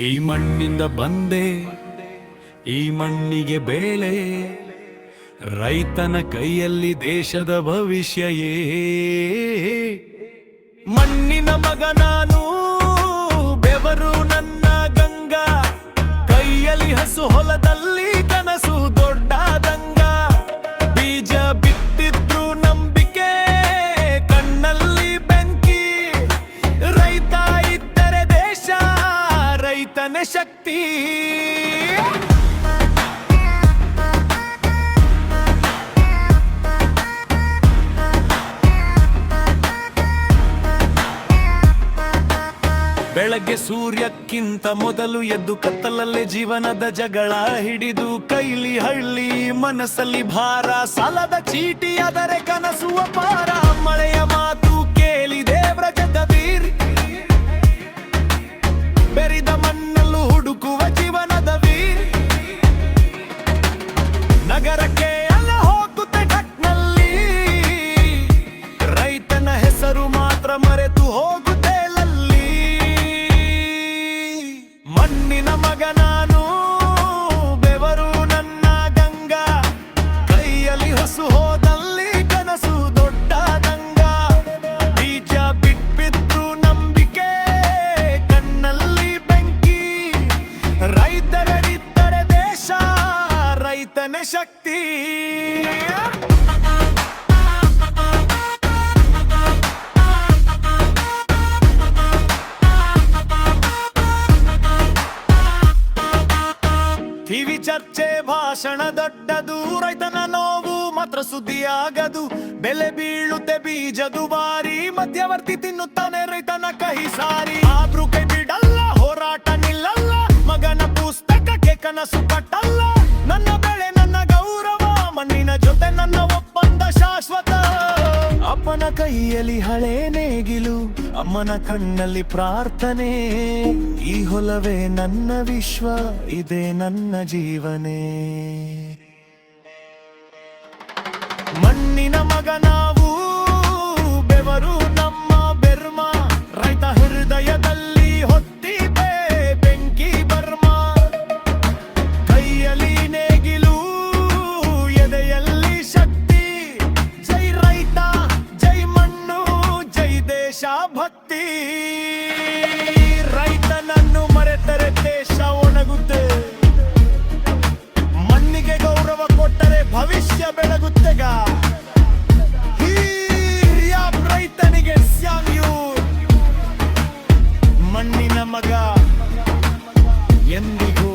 ಈ ಮಣ್ಣಿಂದ ಬಂದೆ, ಈ ಮಣ್ಣಿಗೆ ಬೇಳೆ. ರೈತನ ಕೈಯಲ್ಲಿ ದೇಶದ ಭವಿಷ್ಯಯೇ. ಮಣ್ಣಿನ ಮಗ ನಾನು, ಬೆವರು ನನ್ನ ಗಂಗಾ. ಕೈಯಲ್ಲಿ ಹಸು ಹೊಲದಲ್ಲಿ ಕನಸು ರೈತನೇ ಶಕ್ತಿ. ಬೆಳಗ್ಗೆ ಸೂರ್ಯಕ್ಕಿಂತ ಮೊದಲು ಎದ್ದು ಕತ್ತಲಲ್ಲೇ ಜೀವನದ ಜಗಳ ಹಿಡಿದು ಕೈಲಿ ಹಳ್ಳಿ ಮನಸ್ಸಲ್ಲಿ ಭಾರ, ಸಾಲದ ಚೀಟಿಯಾದರೆ ಕನಸು ಅಪಾರ ಮರೆತು ಹೋಗುತ್ತೆ ಲಲ್ಲಿ ಮಣ್ಣಿನ ಮಗ ನಾನು, ಬೆವರು ನನ್ನ ಗಂಗಾ. ಕೈಯಲ್ಲಿ ಹೊಸು ಹೋದಲ್ಲಿ ಕನಸು ದೊಡ್ಡ ದಂಗ. ಬೀಜ ಬಿಟ್ಬಿದ್ರು ನಂಬಿಕೆ, ಕಣ್ಣಲ್ಲಿ ಬೆಂಕಿ. ರೈತರಿದ್ದರೆ ದೇಶ, ರೈತನ ಶಕ್ತಿ. ಟಿವಿ ಚರ್ಚೆ, ಭಾಷಣ ದೊಡ್ಡದು, ರೈತನ ನೋವು ಮಾತ್ರ ಸುದ್ದಿಯಾಗದು. ಬೆಲೆ ಬೀಳುತ್ತೆ ಬೀಜ ದುಬಾರಿ ಮಧ್ಯವರ್ತಿ ತಿನ್ನುತ್ತಾನೆ ರೈತನ ಕಹಿ ಸಾರಿ. ಆದ್ರೂ ಬಿಡಲ್ಲ, ಹೋರಾಟ ನಿಲ್ಲಲ್ಲ, ಮಗನ ಪುಸ್ತಕಕ್ಕೆ ಕನಸು ಕಟ್ಟಲ್ಲ. ನನ್ನ ಬೆಳೆ, ನನ್ನ ಗೌರವ, ಮಣ್ಣಿನ ಜೊತೆ ನನ್ನ ಒಪ್ಪಂದ ಶಾಶ್ವತ. ಅಪ್ಪನ ಕೈಯಲ್ಲಿ ಹಳೆ ನೇಗಿಲು ಅಮ್ಮನ ಕಣ್ಣಲ್ಲಿ ಪ್ರಾರ್ಥನೆ. ಈ ಹೊಲವೇ ನನ್ನ ವಿಶ್ವ ಇದೇ ನನ್ನ ಜೀವನೇ. ದೇಶಭಕ್ತಿ. ರೈತನನ್ನು ಮರೆತರೆ ದೇಶ ಒಣಗುತ್ತೆ. ಮಣ್ಣಿಗೆ ಗೌರವ ಕೊಟ್ಟರೆ ಭವಿಷ್ಯ ಬೆಳಗುತ್ತೆಗ ರೈತನಿಗೆ ಸ್ಯಾಮ್ಯೂ ಮಣ್ಣಿನ ಮಗ ಎಂದಿಗೂ